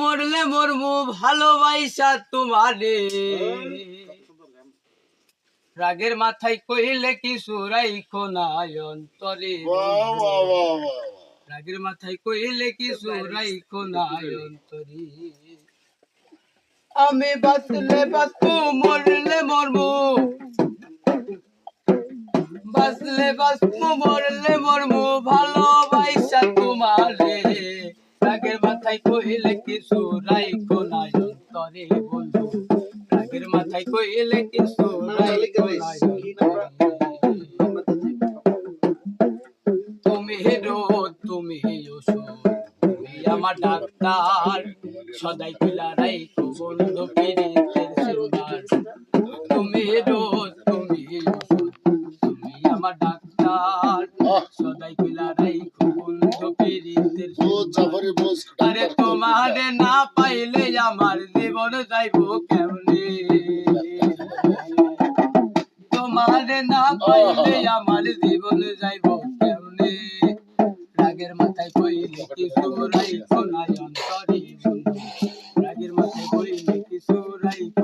মরলে মরমু তোমারে। রাগের মাথায় কইলে কি সুরাইখো না অন্তরে? বাহ বাহ বাহ বাহ রাগের মাথায় কইলে কি সুরাইখো না অন্তরে? আমি বাঁচলে বাঁচবো, মরলে মরবো। বাঁচলে বাঁচবো, মরলে মরবো ভালোবাসা তোমারে। রাগের মাথায় কইলে না অন্তরে বন্ধু রাগের মাথায় কইলে না তুমি রোদ তুমি ওষুধ তুমি আমার ডাক্তার সদাই পিলা রাই বন্ধু পিরিতের তুমি তুমি ওষুধ তুমি আমার ডাক্তার সদাই পিলা বন্ধু আরে তোমারে না পাইলে আমার জীবন যাইব কেমনে? তোমারে না পাইলে আমার জীবন যাইব কেমনে? রাগের মাথায় কইলে কিছু রাইখো না অন্তরে রাগের মাথায় কইলে কিছু রাইখো